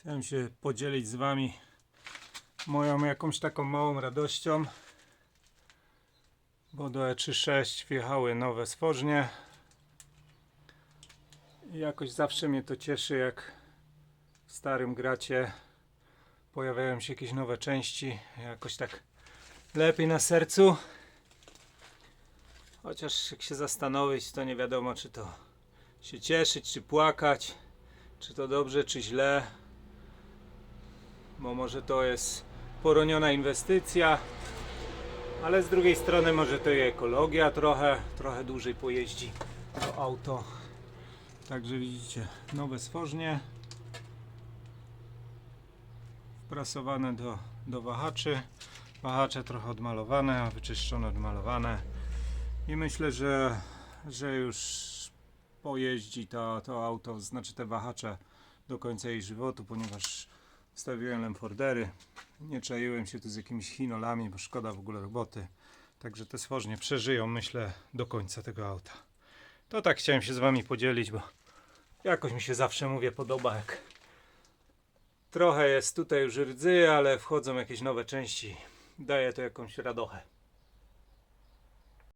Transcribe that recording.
Chciałem się podzielić z Wami moją jakąś taką małą radością, bo do E36 wjechały nowe stworznie. I jakoś zawsze mnie to cieszy, jak w starym gracie pojawiają się jakieś nowe części. Jakoś tak lepiej na sercu. Chociaż jak się zastanowić, to nie wiadomo, czy to się cieszyć, czy płakać, czy to dobrze, czy źle. Bo może to jest poroniona inwestycja, ale z drugiej strony może to i ekologia trochę, trochę dłużej pojeździ to auto. Także widzicie, nowe stworznie wprasowane do, do wahaczy. Wahacze trochę odmalowane, wyczyszczone, odmalowane. I myślę, że, że już pojeździ to, to auto, znaczy te wahacze do końca jej żywotu, ponieważ wstawiłem lemfordery. Nie czaiłem się tu z jakimiś chinolami, bo szkoda w ogóle roboty. Także te stworznie przeżyją, myślę, do końca tego auta. To tak chciałem się z wami podzielić, bo jakoś mi się zawsze, mówię, podoba jak trochę jest tutaj już rdzy, ale wchodzą jakieś nowe części. Daje to jakąś radochę.